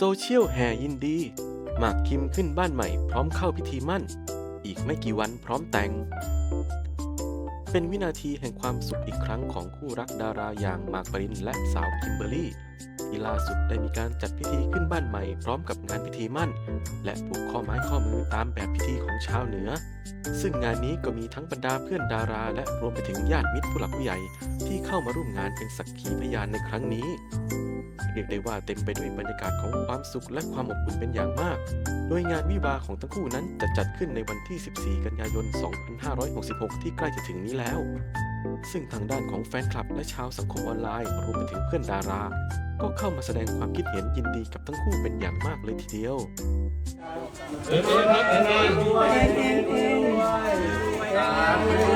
โซเชียลแห่ยินดี หมากคิมขึ้นบ้านใหม่พร้อมเข้าพิธีมั่น อีกไม่กี่วันพร้อมแต่ง เป็นวินาทีแห่งความสุขอีกครั้งของคู่รักดาราอย่างหมากปรินและสาวคิมเบอรรี่ ที่ล่าสุดได้มีการจัดพิธีขึ้นบ้านใหม่พร้อมกับงานพิธีมั่น และผูกข้อไม้ข้อมือตามแบบพิธีของชาวเหนือ ซึ่งงานนี้ก็มีทั้งบรรดาเพื่อนดารา และรวมไปถึงญาติมิตรผู้หลักผู้ใหญ่ที่เข้ามาร่วมงานเป็นสักขีพยานในครั้งนี้เรียกได้ว่าเต็มไปด้วยบรรยากาศของความสุขและความอบอุ่นเป็นอย่างมาก โดยงานวิวาของทั้งคู่นั้นจะจัดขึ้นในวันที่ 14 กันยายน 2566 ที่ใกล้จะถึงนี้แล้ว ซึ่งทางด้านของแฟนคลับและชาวสังคมออนไลน์รวมไปถึงเพื่อนดารา ก็เข้ามาแสดงความคิดเห็นยินดีกับทั้งคู่เป็นอย่างมากเลยทีเดียวรวยรวยรวย